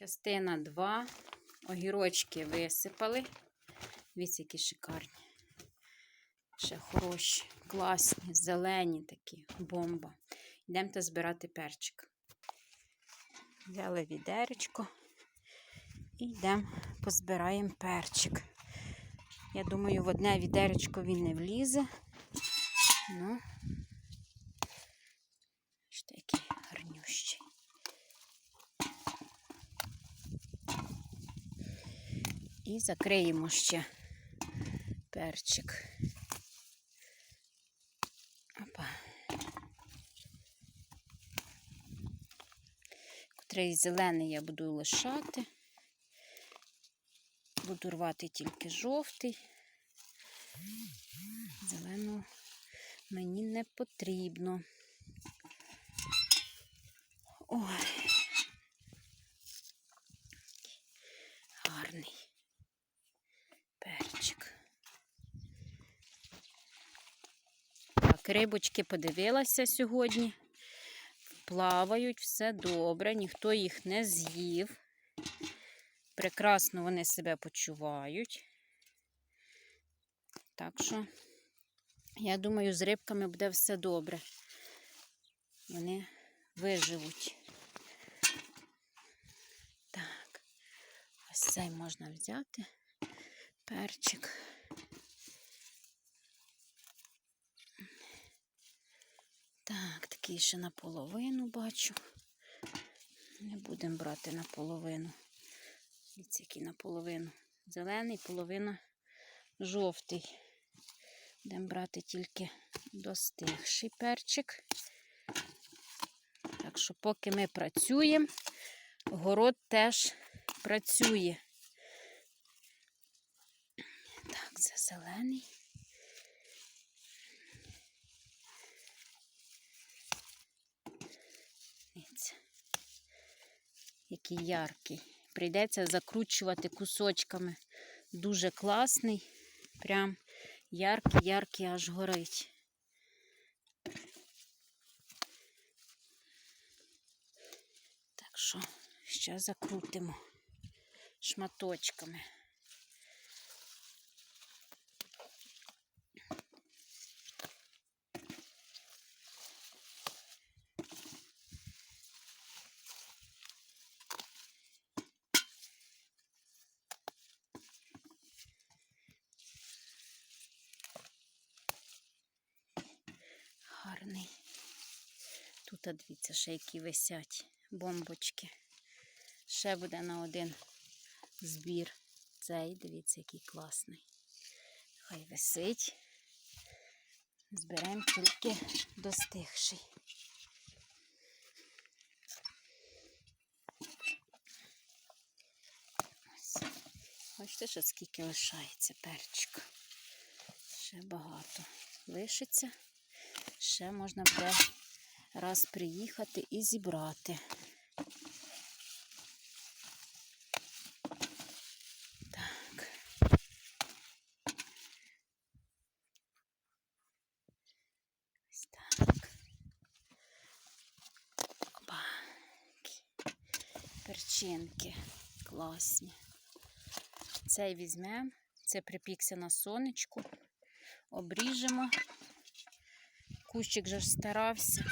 Частина 2. Огірочки висипали. Дивіться, які шикарні. Ще хороші, класні, зелені такі, бомба. Йдемте збирати перчик. Взяли відеречко і йдемо позбираємо перчик. Я думаю, в одне відеречко він не влізе. Ну, І закриємо ще перчик. Опа. Котрий зелений я буду лишати. Буду рвати тільки жовтий. Зеленого мені не потрібно. Ой. Гарний перчик. Так, рибочки подивилася сьогодні. Плавають, все добре, ніхто їх не з'їв. Прекрасно вони себе почувають. Так що, я думаю, з рибками буде все добре. Вони виживуть. Так, ось цей можна взяти. Перчик. Так, такий ще наполовину бачу. Не будемо брати наполовину. Дивіться, який наполовину. Зелений, половина жовтий. Будемо брати тільки достигший перчик. Так що, поки ми працюємо, город теж працює. Так, це зелений. Дивіться, який яркий. Прийдеться закручувати кусочками. Дуже класний. Прям яркий-яркий аж горить. Так що ще закрутимо шматочками. Гарний. Тут, дивіться, ще які висять бомбочки. Ще буде на один збір. Цей, дивіться, який класний. Хай висить. Зберемо тільки достигший. Ось. Бачите, що скільки лишається перчик. Ще багато лишиться. Ще можна буде раз приїхати і зібрати. Так. Ось так. Опа. Перчинки класні. Цей візьмемо, це припікся на сонечку, обріжемо. Кущик ж старався,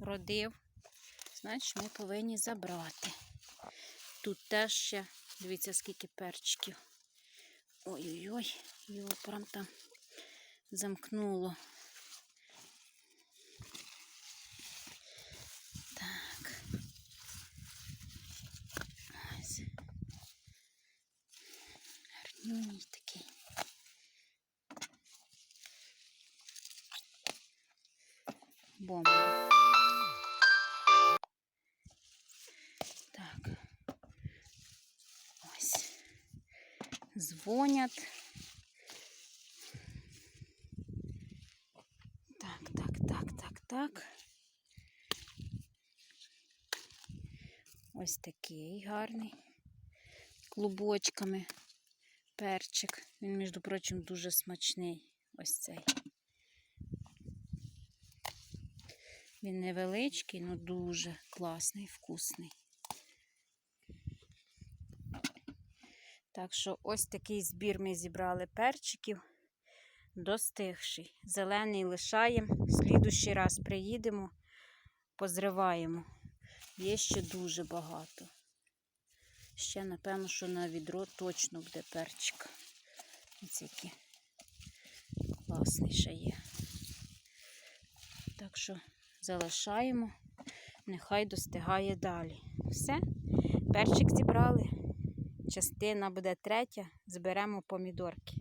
родив. Значить, ми повинні забрати. Тут теж ще, дивіться, скільки перчиків. Ой-ой-ой, його прям там замкнуло. Так. Ось. Гарнюній такий. Бомба. Дзвонять. Так, так, так, так, так. Ось такий гарний. Клубочками перчик. Він, між прочим, дуже смачний. Ось цей. Він невеличкий, але дуже класний, вкусний. Так що ось такий збір ми зібрали перчиків. Достигший. Зелений лишаємо. Слідущий раз приїдемо, позриваємо. Є ще дуже багато. Ще, напевно, що на відро точно буде перчик. Ось який класний ще є. Так що залишаємо, нехай достигає далі. Все, перчик зібрали. Частина буде третя, зберемо помідорки.